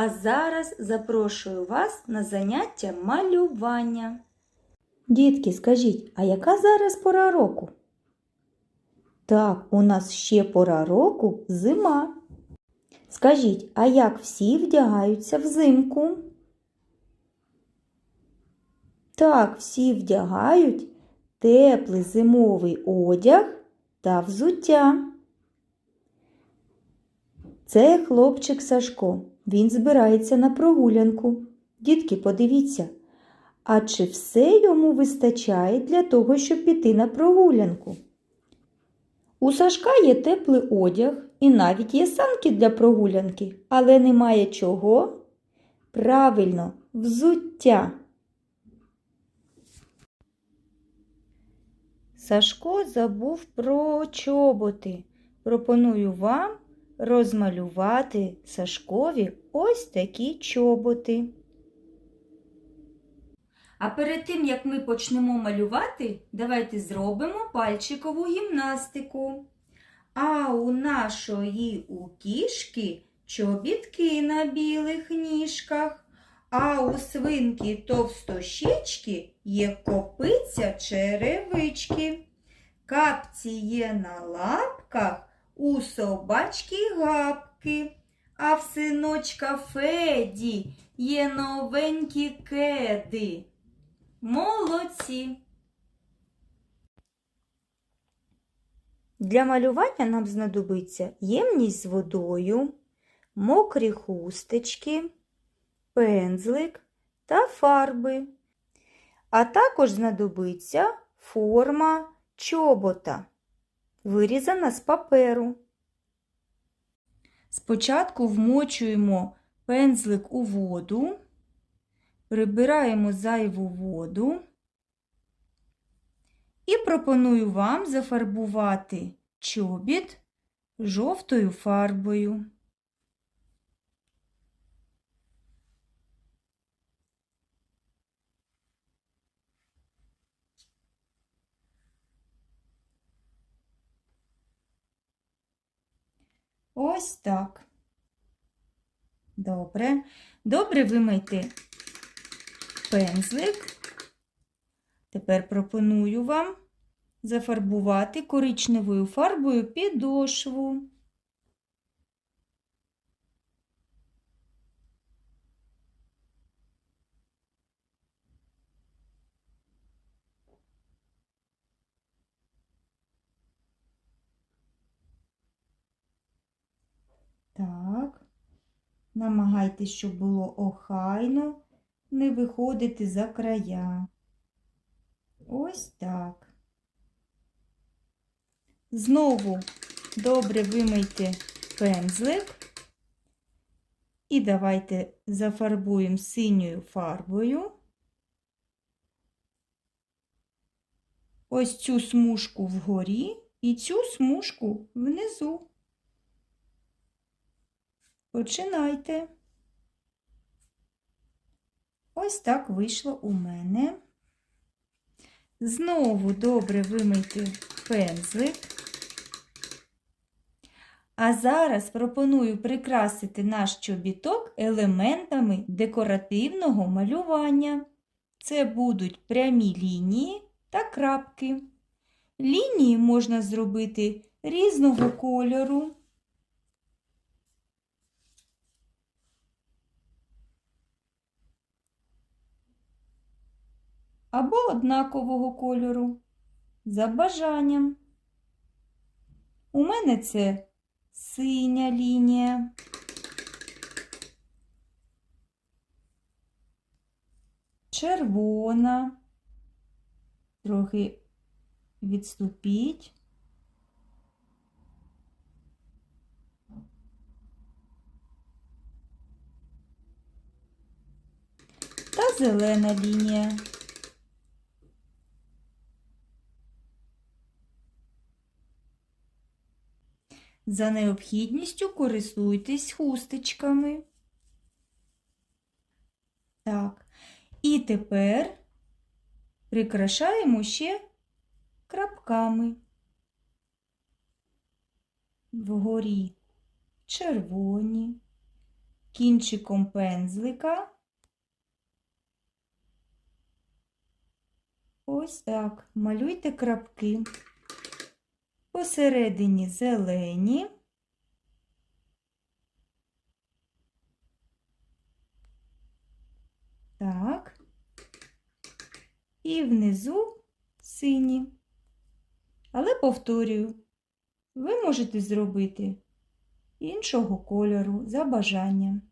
А зараз запрошую вас на заняття малювання. Дітки, скажіть, а яка зараз пора року? Так, у нас ще пора року зима. Скажіть, а як всі вдягаються взимку? Так, всі вдягають теплий зимовий одяг та взуття. Це хлопчик Сашко. Він збирається на прогулянку. Дітки, подивіться, а чи все йому вистачає для того, щоб піти на прогулянку? У Сашка є теплий одяг і навіть є санки для прогулянки, але немає чого? Правильно, взуття. Сашко забув про чоботи. Пропоную вам розмалювати Сашкові ось такі чоботи. А перед тим, як ми почнемо малювати, давайте зробимо пальчикову гімнастику. А у нашої у кішки чобітки на білих ніжках, а у свинки товстощечки є копиця черевички. Капці є на лапках, у собачки гапки, а в синочка Феді є новенькі кеди. Молодці! Для малювання нам знадобиться ємність з водою, мокрі хусточки, пензлик та фарби. А також знадобиться форма чобота, вирізана з паперу. Спочатку вмочуємо пензлик у воду, прибираємо зайву воду і пропоную вам зафарбувати чобіт жовтою фарбою. Ось так. Добре. Добре вимийте пензлик. Тепер пропоную вам зафарбувати коричневою фарбою підошву. Так. Намагайтесь, щоб було охайно, не виходити за края. Ось так. Знову добре вимийте пензлик. І давайте зафарбуємо синьою фарбою. Ось цю смужку вгорі і цю смужку внизу. Починайте. Ось так вийшло у мене. Знову добре вимийте пензлик. А зараз пропоную прикрасити наш чобіток елементами декоративного малювання. Це будуть прямі лінії та крапки. Лінії можна зробити різного кольору. Або однакового кольору за бажанням. У мене це синя лінія. Червона. Трохи відступіть. Та зелена лінія. За необхідністю користуйтесь хусточками. Так. І тепер прикрашаємо ще крапками. Вгорі червоні, кінчиком пензлика. Ось так. Малюйте крапки. Посередині зелені. Так. І внизу сині. Але повторюю, ви можете зробити іншого кольору за бажанням.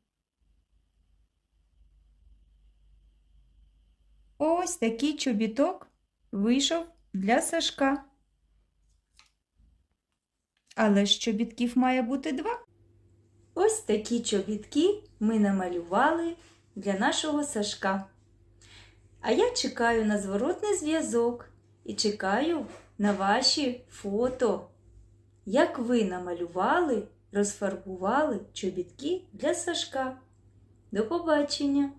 Ось такий чобіток вийшов для Сашка. Але ж чобітків має бути два. Ось такі чобітки ми намалювали для нашого Сашка. А я чекаю на зворотний зв'язок і чекаю на ваші фото. Як ви намалювали, розфарбували чобітки для Сашка. До побачення!